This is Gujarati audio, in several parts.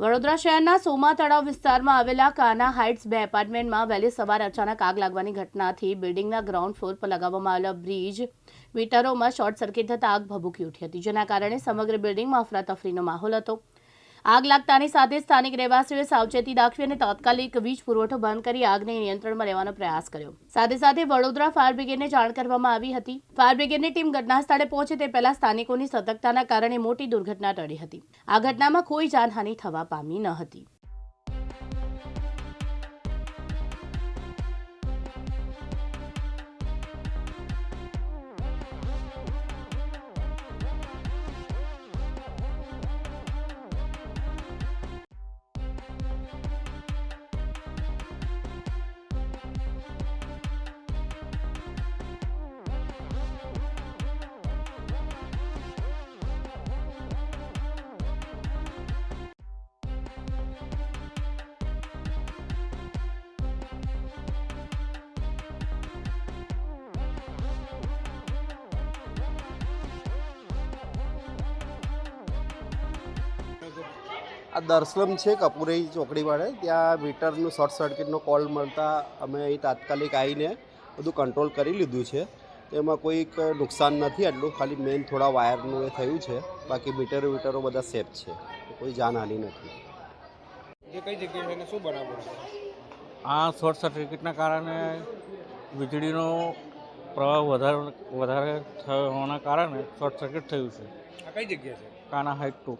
વડોદરા શહેરના સોમા તળાવ વિસ્તારમાં આવેલા કાના હાઇટ્સ બે એપાર્ટમેન્ટમાં વહેલી સવારે અચાનક આગ લાગવાની ઘટનાથી બિલ્ડિંગના ગ્રાઉન્ડ ફ્લોર પર લગાવવામાં આવેલા બ્રિજ મીટરોમાં શોર્ટ સર્કિટ થતાં આગ ભભૂકી ઉઠી હતી, જેના કારણે સમગ્ર બિલ્ડિંગમાં અફરાતફરીનો માહોલ હતો. આગ લાગતાની સાથે સ્થાનિક રહેવાસીઓએ સાવચેતી દાખવી અને તાત્કાલિક વીજ પુરવઠો બંધ કરી આગને નિયંત્રણમાં લેવાનો પ્રયાસ કર્યો. સાથે સાથે વડોદરા ફાયર બ્રિગેડને જાણ કરવામાં આવી હતી. ફાયર બ્રિગેડની ટીમ ઘટના સ્થળે પહોંચે તે પહેલા સ્થાનિકોની સતર્કતાના કારણે મોટી દુર્ઘટના ટળી હતી. આ ઘટનામાં કોઈ જાનહાનિ થવા પામી ન હતી. આ દર્શનમ છે કપૂરઈ ચોકડી વાળે. ત્યાં મીટરનું શોર્ટ સર્કિટનો કોલ મળતા અમે અહીં તાત્કાલિક આવીને બધું કંટ્રોલ કરી લીધું છે. તેમાં કોઈક નુકસાન નથી એટલું ખાલી મેઇન થોડા વાયરનું એ થયું છે. બાકી મીટરો વીટરો બધા સેફ છે. કોઈ જાનહાનિ નથી. જે કઈ જગ્યાએ શું બરાબર છે? આ શોર્ટ સર્કિટના કારણે વીજળીનો પ્રવાહ વધારે વધારે થવાના કારણે શોર્ટ સર્કિટ થયું છે. આ કઈ જગ્યા છે? કાના હાઈટ ટુ.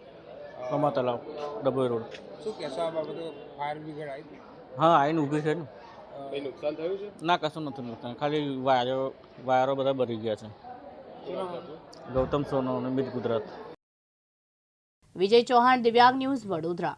કમા તલાવ ડબોઈ રોડ. શું કહેશો આ બાબતે? ફાયર બ્રિગેડ આવી હા આવીને ઊભી છે ને. કઈ નુકસાન થયું છે? ના કશું નથી નુકસાન. ખાલી વાયરો વાયરો બધા ભરી ગયા છે? ગૌતમ સોનો અને મિત ગુજરાત. વિજય ચૌહાણ દિવ્યાંગ ન્યૂઝ વડોદરા.